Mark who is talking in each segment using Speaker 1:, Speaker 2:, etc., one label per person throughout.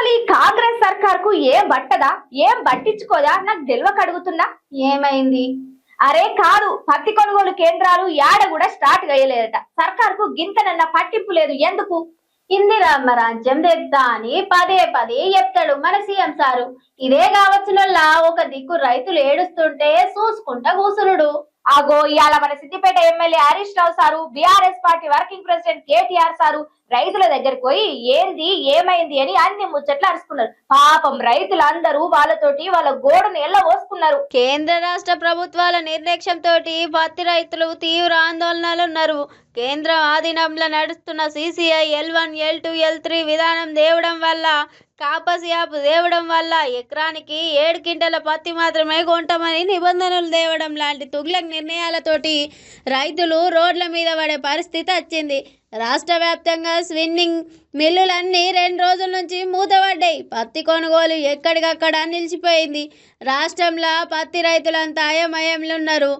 Speaker 1: అసలు ఈ కాంగ్రెస్ సర్కార్కు ఏం పట్టదా? ఏం పట్టించుకోదా? నాకు తెలియక అడుగుతున్నా.
Speaker 2: ఏమైంది?
Speaker 1: అరే కాదు పత్తి కొనుగోలు కేంద్రాలు యాడ కూడా స్టార్ట్ అయ్యలేదట సర్కార్కు గింతనన్న పట్టింపు లేదు. ఎందుకు?
Speaker 2: ఇందిరమ్మ రాజ్యం తెద్దా అని పదే పదే చెప్తాడు మన సీఎం సారు. ఇదే కావచ్చునల్లా ఒక దిక్కు రైతులు ఏడుస్తుంటే చూసుకుంటా కూసురుడు.
Speaker 1: అగో ఇవాళ మన Siddipet MLA Harish Rao sir BRS party working president KTR sir రైతుల దగ్గరికి పోయి ఏంది ఏమైంది అని అన్ని ముచ్చట్లు అరుచుకున్నారు పాపం రైతులందరూ వాళ్ళతోటి వాళ్ళ గోడను ఎల్ల పోసుకున్నారు.
Speaker 3: కేంద్ర రాష్ట్ర ప్రభుత్వాల నిర్లక్ష్యంతో పత్తి రైతులు తీవ్ర ఆందోళనలు ఉన్నారు కేంద్రం ఆధీనంలో నడుస్తున్న CCI L one L two L three విధానం దేవడం వల్ల కాపస్ యాప్ దేవడం వల్ల ఎకరానికి ఏడు క్వింటల పత్తి మాత్రమే కొంటామని నిబంధనలు దేవడం లాంటి తుగ్లక్ నిర్ణయాలతోటి రైతులు రోడ్ల మీద పడే పరిస్థితి వచ్చింది. రాష్ట్ర వ్యాప్తంగా స్విన్నింగ్ మిల్లులన్నీ రెండు రోజుల నుంచి మూతపడ్డాయి. పత్తి కొనుగోలు ఎక్కడికక్కడ నిలిచిపోయింది. రాష్ట్రంలో పత్తి రైతులంతా అయమయంలో ఉన్నారు.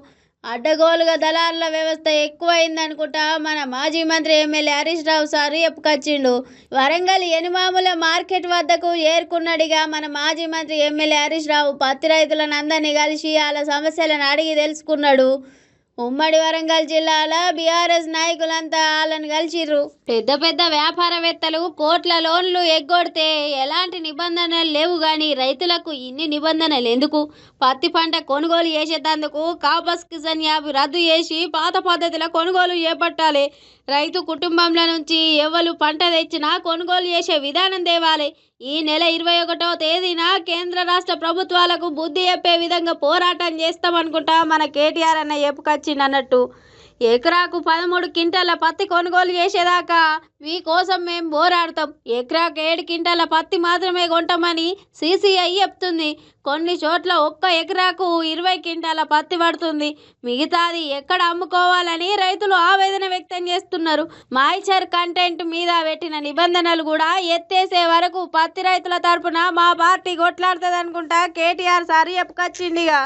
Speaker 3: అడ్డగోలుగా దళారుల వ్యవస్థ ఎక్కువైందనుకుంటా మన మాజీ మంత్రి ఎమ్మెల్యే హరీష్ రావు సార్ చెప్పుకొచ్చిండు. వరంగల్ ఎనుమాముల మార్కెట్ వద్దకు ఏర్కొన్నాడుగా మన మాజీ మంత్రి ఎమ్మెల్యే హరీష్ రావు పత్తి రైతులను అందరినీ కలిసి వాళ్ళ సమస్యలను అడిగి తెలుసుకున్నాడు. ఉమ్మడి వరంగల్ జిల్లాలో బీఆర్ఎస్ నాయకులంతా వాళ్ళని కలిసిర్రు. పెద్ద పెద్ద వ్యాపారవేత్తలు కోట్ల లోన్లు ఎగ్గొడితే ఎలాంటి నిబంధనలు లేవు కానీ రైతులకు ఇన్ని నిబంధనలు ఎందుకు? పత్తి పంట కొనుగోలు చేసేటందుకు కాపస్ కిసాన్ యాప్ రద్దు చేసి పాత పద్ధతిలో కొనుగోలు చేపట్టాలి. రైతు కుటుంబంలో నుంచి ఎవరు పంట తెచ్చినా కొనుగోలు చేసే విధానం తేవాలి. ఈ నెల ఇరవై ఒకటో తేదీన కేంద్ర రాష్ట్ర ప్రభుత్వాలకు బుద్ధి చెప్పే విధంగా పోరాటం చేస్తామనుకుంటా మన కేటీఆర్ అన్న చెప్పుకొచ్చిండు అన్నట్టు ఎకరాకు పదమూడు క్వింటాల పత్తి కొనుగోలు చేసేదాకా మీ కోసం మేము పోరాడతాం. ఎకరాకు ఏడు క్వింటాల పత్తి మాత్రమే కొంటామని సీసీఐ చెప్తుంది. కొన్ని చోట్ల ఒక్క ఎకరాకు ఇరవై క్వింటాల పత్తి పడుతుంది. మిగతాది ఎక్కడ అమ్ముకోవాలని రైతులు ఆవేదన వ్యక్తం చేస్తున్నారు. మాయిచర్ కంటెంట్ మీద పెట్టిన నిబంధనలు కూడా ఎత్తేసే వరకు పత్తి రైతుల తరపున మా పార్టీ కొట్లాడుతుంది అనుకుంటా కేటీఆర్ సార్ చెప్పుకొచ్చిండిగా